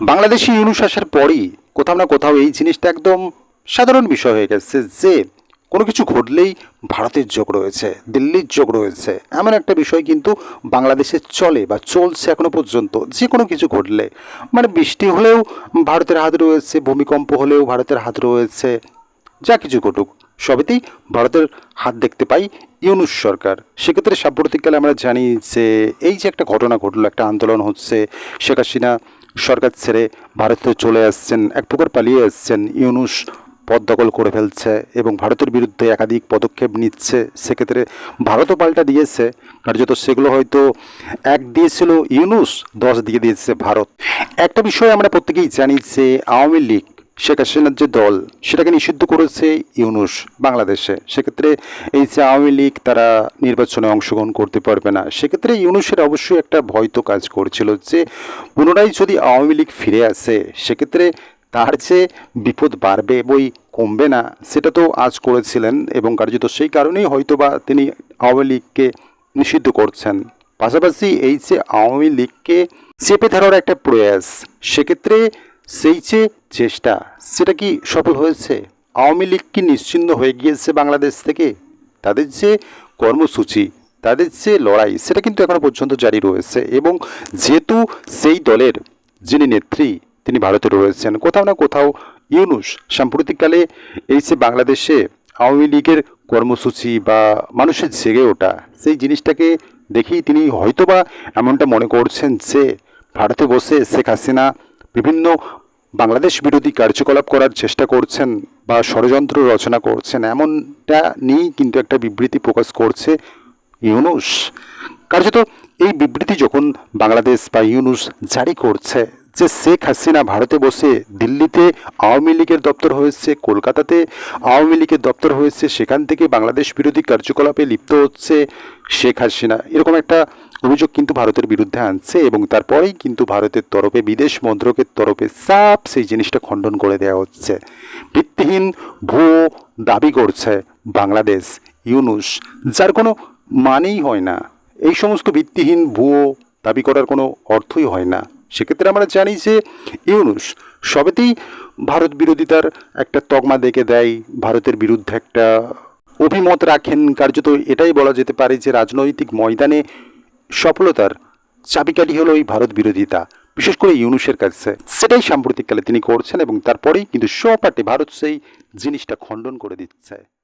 বাংলাদেশি ইউনুস আসার পরই কোথাও না কোথাও এই জিনিসটা একদম সাধারণ বিষয় হয়ে গেছে যে কোনো কিছু ঘটলেই ভারতের যোগ রয়েছে, দিল্লির যোগ রয়েছে। এমন একটা বিষয় কিন্তু বাংলাদেশে চলে বা চলছে এখনও পর্যন্ত। যে কোনো কিছু ঘটলে মানে বৃষ্টি হলেও ভারতের হাত রয়েছে, ভূমিকম্প হলেও ভারতের হাত রয়েছে, যা কিছু ঘটুক, সবেতেই ভারতের হাত দেখতে পাই ইউনুস সরকার। সেক্ষেত্রে সাম্প্রতিককালে আমরা জানি যে এই যে একটা ঘটনা ঘটলো, একটা আন্দোলন হচ্ছে শেখ হাসিনা সরকার ছেড়ে ভারতে চলে আসছেন, এক প্রকার পালিয়ে আসছেন। ইউনুস পদ দখল করে ফেলছে এবং ভারতের বিরুদ্ধে একাধিক পদক্ষেপ নিচ্ছে। সেক্ষেত্রে ভারতও পাল্টা দিয়েছে। কার্যত সেগুলো হয়তো এক দিয়েছিল ইউনুস, দশ দিয়ে দিয়েছে ভারত। একটা বিষয় আমরা প্রত্যেকেই জানি যে আওয়ামী লীগ শেখ হাসিনার যে দল, সেটাকে নিষিদ্ধ করেছে ইউনুস বাংলাদেশে। সেক্ষেত্রে এই যে আওয়ামী লীগ, তারা নির্বাচনে অংশগ্রহণ করতে পারবে না। সেক্ষেত্রে ইউনুসের অবশ্যই একটা ভয় তো কাজ করছিল যে, পুনরায় যদি আওয়ামী লীগ ফিরে আসে, সেক্ষেত্রে তার যে বিপদ বাড়বে বই কমবে না, সেটা তো আজ করেছিলেন এবং কার্যত সেই কারণেই হয়তোবা তিনি আওয়ামী লীগকে নিষিদ্ধ করছেন। পাশাপাশি এই যে আওয়ামী লীগকে চেপে ধরার একটা প্রয়াস, সেক্ষেত্রে সেই যে চেষ্টা, সেটা কি সফল হয়েছে? আওয়ামী লীগ কি নিশ্চিন্ন হয়ে গিয়েছে বাংলাদেশ থেকে? তাদের যে কর্মসূচি, তাদের যে লড়াই, সেটা কিন্তু এখনও পর্যন্ত জারি রয়েছে এবং যেহেতু সেই দলের যিনি নেত্রী, তিনি ভারতে রয়েছেন, কোথাও না কোথাও ইউনুস সাম্প্রতিককালে এই যে বাংলাদেশে আওয়ামী লীগের কর্মসূচি বা মানুষের জেগে ওঠা, সেই জিনিসটাকে দেখেই তিনি হয়তোবা এমনটা মনে করছেন যে ভারতে বসে শেখ হাসিনা বিভিন্ন বাংলাদেশ বিরোধী কার্যকলাপ করার চেষ্টা করছেন বা ষড়যন্ত্র রচনা করছেন, এমনটা নিয়েই কিন্তু একটা বিবৃতি প্রকাশ করছে ইউনুস। কার্যত এই বিবৃতি যখন বাংলাদেশ বা ইউনুস জারি করছে যে শেখ হাসিনা ভারতে বসে দিল্লিতে আওয়ামী লীগের দপ্তর হয়েছে, কলকাতাতে আওয়ামী লীগের দপ্তর হয়েছে, সেখান থেকে বাংলাদেশ বিরোধী কার্যকলাপে লিপ্ত হচ্ছে শেখ হাসিনা। এরকম একটা অভিযোগ কিন্তু ভারতের বিরুদ্ধে আনছে এবং তারপরেই কিন্তু ভারতের তরফে, বিদেশ মন্ত্রকের তরফে সাপ সেই জিনিসটা খণ্ডন করে দেওয়া হচ্ছে। ভিত্তিহীন ভুয়ো দাবি করছে বাংলাদেশ, ইউনুস, যার কোনো মানেই হয় না। এই সমস্ত ভিত্তিহীন ভুয়ো দাবি করার কোনো অর্থই হয় না। সেক্ষেত্রে আমরা জানি যে ইউনুস সবেতেই ভারত বিরোধিতার একটা তকমা দেখে দেয়, ভারতের বিরুদ্ধে একটা অভিমত রাখেন। কার্যত এটাই বলা যেতে পারে যে রাজনৈতিক ময়দানে সফলতার চাবিকাঠি হলো এই ভারত বিরোধিতা, বিশেষ করে ইউনুসের কাছে। সেটাই সাম্প্রতিককালে তিনি করছেন এবং তারপরেই কিন্তু সপাটে ভারত সেই জিনিসটা খণ্ডন করে দিচ্ছে।